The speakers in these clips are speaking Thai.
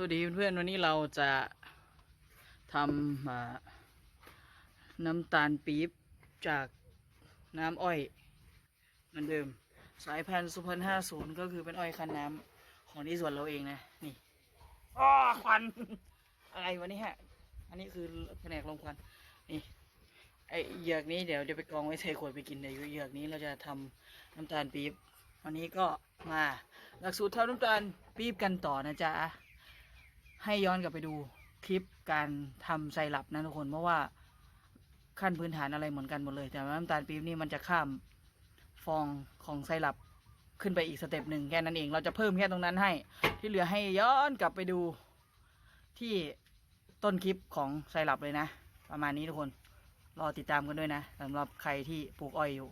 สวัสดีเพื่อนๆวันนี้เราจะทำอ่าน้ำตาลปี๊บจากน้ำอ้อยเหมือนเดิม สายพันธุ์สุพรรณห้าศูนย์ก็คือเป็นอ้อยคันน้ำของที่สวนเราเองนะ นี่อ้อควันอะไรวะนี่ฮะ อันนี้คือแผนกลงควันนี่ไอเหยือกนี้เดี๋ยวจะไปกองไว้ใส่ขวดไปกินเดี๋ยวเหยือกนี้เราจะทำน้ำตาลปี๊บวันนี้ก็มาหลักสูตรทำน้ำตาลปี๊บกันต่อนะจ๊ะ ให้ย้อนกลับไปดูคลิปการทำไซรัปนะทุกคน เพราะว่าขั้นพื้นฐานอะไรเหมือนกันหมดเลย แต่น้ำตาลปี๊บนี่มันจะข้ามฟองของไซรัปขึ้นไปอีกสเต็ปหนึ่งแค่นั้นเอง เราจะเพิ่มแค่ตรงนั้นให้ ที่เหลือให้ย้อนกลับไปดูที่ต้นคลิปของไซรัปเลยนะ ประมาณนี้ทุกคน รอติดตามกันด้วยนะสำหรับใครที่ปลูกอ้อยอยู่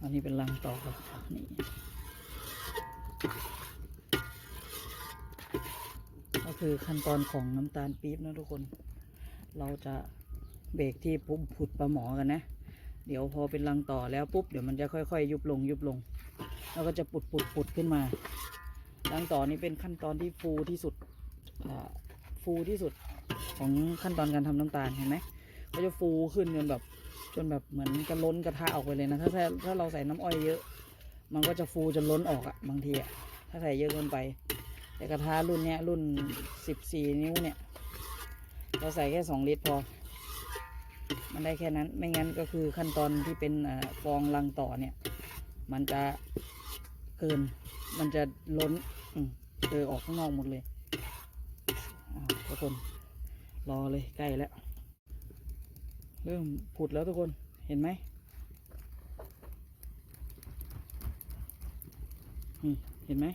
อันนี้เป็นรังต่อครับนี่ ก็คือขั้นตอนของน้ำตาลปี๊บนะทุกคน เราจะเบรกที่ปุ๊บผุดปลาหมอกันนะ เดี๋ยวพอเป็นรังต่อแล้วปุ๊บเดี๋ยวมันจะค่อย ๆ ยุบลงยุบลง แล้วก็จะปุดปุดปุดขึ้นมารังต่อนี้เป็นขั้นตอนที่ฟูที่สุดฟูที่สุดของขั้นตอนการทำน้ำตาลเห็นไหมก็จะฟูขึ้นจนแบบจนแบบเหมือนกระล้นกระทะออกไปเลยนะถ้าถ้าถ้าเราใส่น้ำอ้อยเยอะ มันก็จะฟูจนล้นออกอะบางทีอะถ้าใส่เยอะเกินไป แต่กระทะรุ่นเนี้ยรุ่นสิบสี่นิ้วเนี่ย เราใส่แค่สองลิตรพอ มันได้แค่นั้น ไม่งั้นก็คือขั้นตอนที่เป็นฟองรังต่อเนี่ย มันจะเกิน มันจะล้นอืมเออออกข้างนอกหมดเลยทุกคน รอเลยใกล้แล้ว เริ่มผุดแล้วทุกคน เห็นไหม นี่เห็นไหม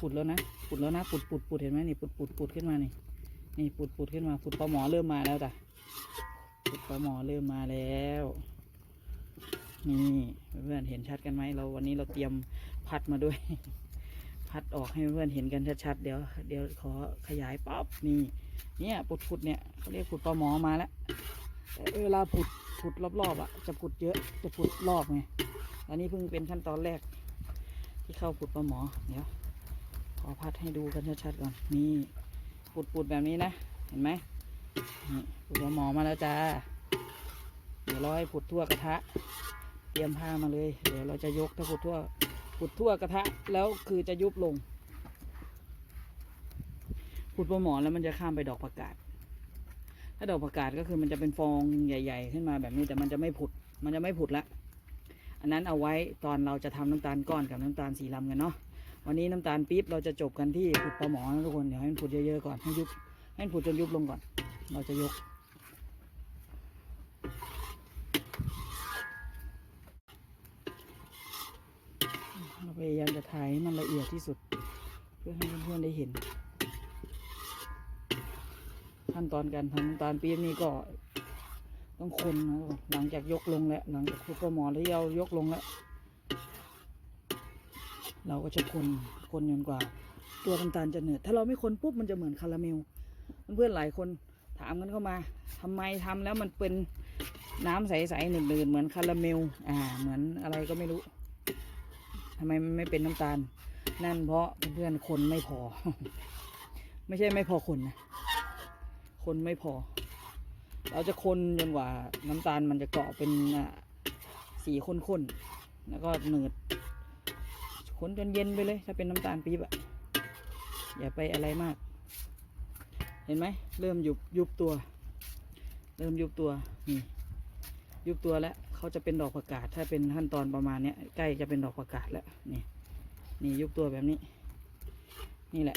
ปุดแล้วนะปุดแล้วนะปุดปุดปุดเห็นไหมนี่ปุดปุดปุดขึ้นมานี่นี่ปุดปุดขึ้นมาปุดปลาหมอเริ่มมาแล้วจ้ะปุดปลาหมอเริ่มมาแล้วนี่เพื่อนเห็นชัดกันไหมเราวันนี้เราเตรียมพัดมาด้วย พัดออกให้เพื่อนเห็นกันชัดๆเดี๋ยวเดี๋ยวขอขยายป๊อบนี่เนี่ยปุดปุดเนี่ยเขาเรียกปุดปลาหมอมาแล้วแต่เวลาปุดปุดรอบๆอะจะปุดเยอะจะปุดรอบไงอันนี้เพิ่งเป็นขั้นตอนแรก ที่เข้าปุดปลาหมอ เดี๋ยว ขอพัดให้ดูกันชัดๆก่อน นี่ปุดๆแบบนี้นะ เห็นไหมนี่ปุดหัวหมอมาแล้วจ้า เดี๋ยวราให้ปุดทั่วกระทะ เตรียมผ้ามาเลย เดี๋ยวเราจะยกถ้าปุดทั่วปุดทั่วกระทะ แล้วคือจะยุบลงปุดปลาหมอแล้วมันจะข้ามไปดอกผักกาดถ้าดอกผักกาดก็คือมันจะเป็นฟองใหญ่ ๆ ขึ้นมาแบบนี้แต่มันจะไม่ผุด มันจะไม่ผุดละ อันนั้นเอาไว้ตอนเราจะทำน้ำตาลก้อนกับน้ำตาลสีลำกันเนาะวันนี้น้ำตาลปี๊บเราจะจบกันที่ผุดปลาหมอนะทุกคนเดี๋ยวให้มันผุดเยอะๆก่อนให้ยุบให้มันผุดจนยุบลงก่อน เราจะยกเราพยายามจะถ่ายให้มันละเอียดที่สุด เพื่อให้เพื่อนๆได้เห็น ขั้นตอนการทำน้ำตาลปี๊บนี่ก็ ต้องคนนะหลังจากยกลงแล้วหลังจากผุดปลาหมอที่เรายกลงแล้ว เราก็จะคนคนจนกว่า ตัวน้ำตาลจะเหนืดถ้าเราไม่คนปุ๊บมันจะเหมือนคาราเมลเพื่อนๆหลายคนถามกันเข้ามาทำไมทำแล้วมันเป็นน้ำใสๆหนืดๆเหมือนคาราเมล อ่า เหมือนอะไรก็ไม่รู้ทำไมมันไม่เป็นน้ำตาล นั่นเพราะเพื่อนๆคนไม่พอ ไม่ใช่ไม่พอคนนะคนไม่พอ เราจะคนจนกว่าน้ำตาลมันจะเกาะเป็นสีข้นๆ แล้วก็หนืดคนจนเย็นไปเลย ถ้าเป็นน้ำตาลปี๊บอะอย่าไปอะไรมาก เห็นไหมเริ่มยุบยุบตัว เริ่มยุบตัวนี่ยุบตัวแล้วเขาจะเป็นดอกผักกาดถ้าเป็นขั้นตอนประมาณเนี้ยใกล้จะเป็นดอกผักกาดแล้วนี่นี่ยุบตัวแบบนี้ นี่แหละ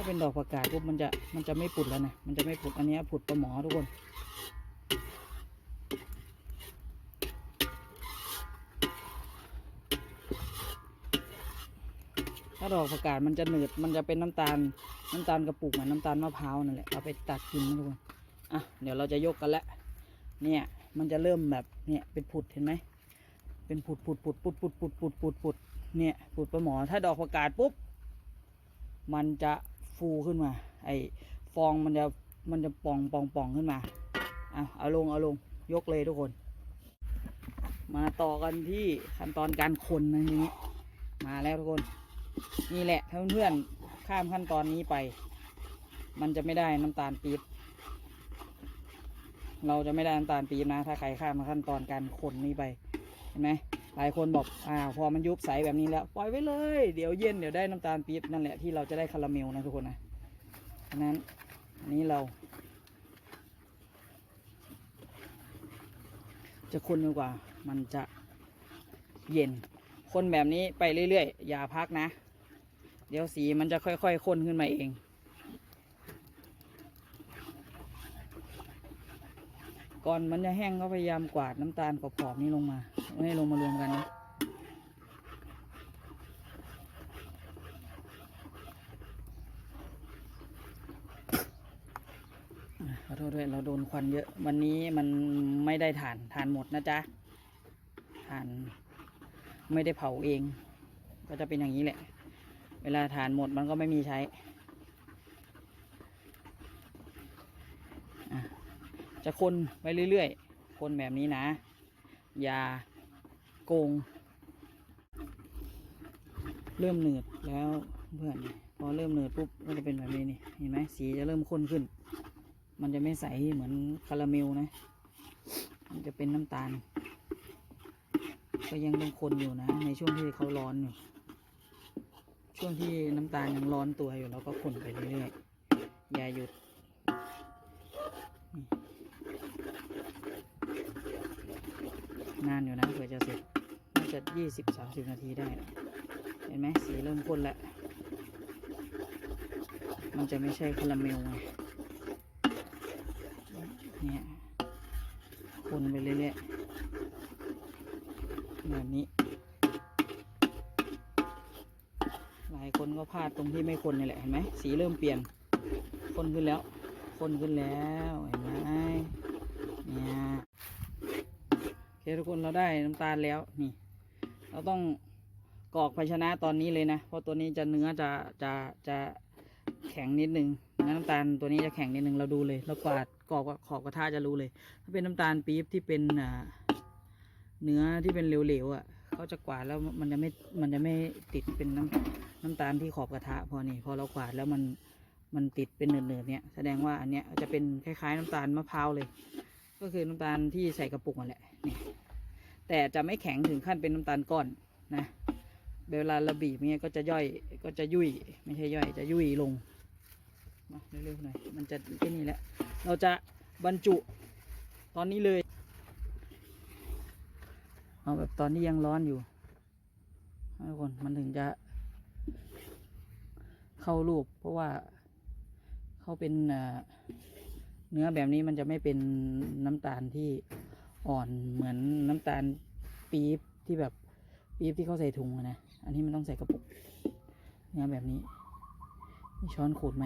ถ้าเป็นดอกผักกาดปุ๊บมันจะมันจะไม่ปุดแล้วนะมันจะไม่ปุดอันนี้ยปุดปลาหมอทุกคนถ้าดอกผักกาดมันจะหนืดมันจะเป็นน้ำตาลน้ำตาลกระปุกเหมือนน้ำตาลมะพร้าวนั่นแหละเอาไปตัดกินทุกคนอะเดี๋ยวเราจะยกกันล้วเนี่ยมันจะเริ่มแบบเนี่ยเป็นผุดเห็นไหมเป็นผุดผุดผุดผุดผุดผุดผุดผุดผุดเนี่ยผุดปลาหมอถ้าดอกผักกาดปุ๊บมันจะ ฟูขึ้นมา ไอฟองมันจะมันจะป่องป่องป่องขึ้นมาอะเอาลงเอาลงยกเลยทุกคน มาต่อกันที่ขั้นตอนการคนนะทีนี้มาแล้วทุกคน นี่แหละถ้าเพื่อนๆข้ามขั้นตอนนี้ไป มันจะไม่ได้น้ำตาลปี๊บเราจะไม่ได้น้ำตาลปี๊บนะ ถ้าใครข้ามขั้นตอนการคนนี้ไปเห็นไหม หลายคนบอกอ่าพอมันยุบใสแบบนี้แล้ว ปล่อยไว้เลย เดี๋ยวเย็นเดี๋ยวได้น้ำตาลปี๊บนั่นแหละที่เราจะได้คาราเมลนะทุกคนนะฉะนั้นอันนี้เรา จะคนจนกว่า มันจะเย็น คนแบบนี้ไปเรื่อยๆ อย่าพักนะ เดี๋ยวสีมันจะค่อยๆข้นขึ้นมาเอง ก่อนมันจะแห้งก็พยายามกวาดน้ำตาลกรอบๆนี้ลงมาไม่ให้ลงมารวมกันนะขอโทษด้วยเราโดนควันเยอะ วันนี้มันไม่ได้ถ่านถ่านหมดนะจ๊ะถ่านไม่ได้เผาเอง ก็จะเป็นอย่างนี้แหละ เวลาฐานหมดมันก็ไม่มีใช้อะ จะคนไปเรื่อยๆ คนแบบนี้นะ อย่าโกง เริ่มหนืดแล้วเพื่อนพอเริ่มหนืดปุ๊บก็จะเป็นแบบนี้นี่เห็นไหมสีจะเริ่มข้นขึ้น มันจะไม่ใสเหมือนคาราเมลนะ มันจะเป็นน้ำตาล ก็ยังต้องคนอยู่นะ ในช่วงที่เขาร้อนอยู่ช่วงที่น้ำตาลยังร้อนตัวอยู่เราก็คนไปเรื่อยๆอย่าหยุด นานอยู่นะเผื่อจะเสร็จน่าจะยี่สิบสามสิบนาทีได้ เห็นไหมสีเริ่มข้นแล้ว มันจะไม่ใช่คาราเมลไงเนี่ยคนไปเรื่อยๆแบบนี้ หลายคนก็พลาดตรงที่ไม่คนนี่แหละเห็นไหมสีเริ่มเปลี่ยน คนขึ้นแล้ว คนขึ้นแล้ว เห็นไหมเนี่ยโอเค ทุกคนเราได้น้ำตาลแล้วนี่ เราต้องกรอกภาชนะตอนนี้เลยนะ เพราะตัวนี้จะเนื้อจะจะจะแข็งนิดนึงน้ำตาลตัวนี้จะแข็งนิดนึงเราดูเลยเรากวาดกรอกขอบกระทะจะรู้เลย ถ้าเป็นน้ำตาลปี๊บที่เป็นเนื้อที่เป็นเหลวๆอะเขาจะกวาดแล้วมันจะไม่มันจะไม่ติดเป็นน้ำน้ำตาลที่ขอบกระทะ พอนี่พอเรากวาดแล้วมันมันติดเป็นเนืดๆเนี่ยแสดงว่าอันเนี้ยจะเป็นคล้ายๆน้ำตาลมะพร้าวเลย ก็คือน้ำตาลที่ใส่กระปุกนั่นแหละนี่ แต่จะไม่แข็งถึงขั้นเป็นน้ำตาลก้อนนะเวลาเราบีบเนี่ยก็จะย่อยก็จะยุ่ยไม่ใช่ย่อยจะยุ่ยลงมาเร็วๆหน่อยมันจะแค่นี้แหละเราจะบรรจุตอนนี้เลยเอาแบบตอนนี้ยังร้อนอยู่ทุกคนมันถึงจะเข้ารูป เพราะว่าเขาเป็นเอ่อเนื้อแบบนี้มันจะไม่เป็นน้ำตาลที่ อ่อนเหมือนน้ำตาลปี๊บที่แบบปี๊บที่เขาใส่ถุงอะนะ อันนี้มันต้องใส่กระปุกเนื้อแบบนี้ มีช้อนขูดไหม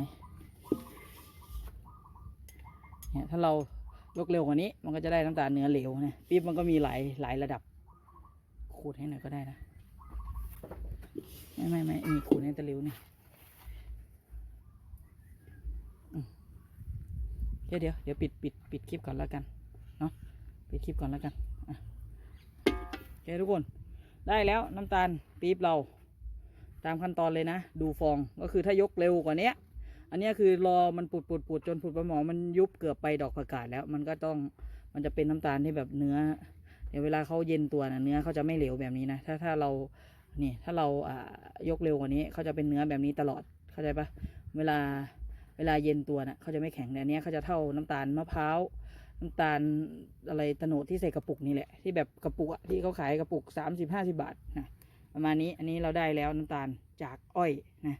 เนี่ยถ้าเรายกเร็วกว่านี้ มันก็จะได้น้ำตาลเนื้อเหลวนะปี๊บมันก็มีหลายหลายระดับ ขูดให้หน่อยก็ได้นะ ไม่ไม่ไม่มีขูดในตะลิวนี่เดี๋ยวเดี๋ยวเดี๋ยวปิดปิดปิดคลิปก่อนแล้วกันเนาะ ปิดคลิปก่อนแล้วกันโอเคทุกคน ได้แล้วน้ำตาลปี๊บเรา ตามขั้นตอนเลยนะ ดูฟองก็คือถ้ายกเร็วกว่าเนี้ยอันนี้คือรอมันปุดปุดปุดจนปุดประหมอมันยุบเกือบไปดอกผักกาดแล้ว มันก็ต้องมันจะเป็นน้ำตาลที่แบบเนื้อเดี๋ยวเวลาเขาเย็นตัวนะเนื้อเขาจะไม่เหลวแบบนี้นะถ้าถ้าเรานี่ถ้าเราอ่ายกเร็วกว่านี้เขาจะเป็นเนื้อแบบนี้ตลอดเข้าใจปะเวลาเวลาเย็นตัวนะ่ะเขาจะไม่แข็งแต่อันเนี้ยเขาจะเท่าน้ำตาลมะพร้าว น้ำตาลอะไรตะโนดที่ใส่กระปุกนี่แหละ ที่แบบกระปุกอะที่เขาขายกระปุกสามสิบห้าสิบาทนะประมาณนี้อันนี้เราได้แล้วน้ำตาลจากอ้อยนะ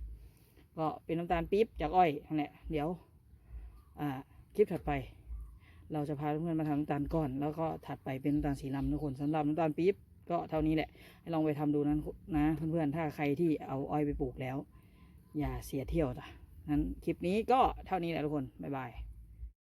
ก็เป็นน้ำตาลปี๊บจากอ้อยนั่นแหละเดี๋ยวอ่าคลิปถัดไป เราจะพาเพื่อนมาทำน้ำตาลก้อน แล้วก็ถัดไปเป็นน้ำตาลสีลำทุกคนสำหรับน้ำตาลปี๊บก็เท่านี้แหละให้ลองไปทำดูนั้นนะเพื่อนๆถ้าใครที่เอาอ้อยไปปลูกแล้ว อย่าเสียเที่ยวจ้ะนั้นคลิปนี้ก็เท่านี้แหละทุกคนบ๊ายบาย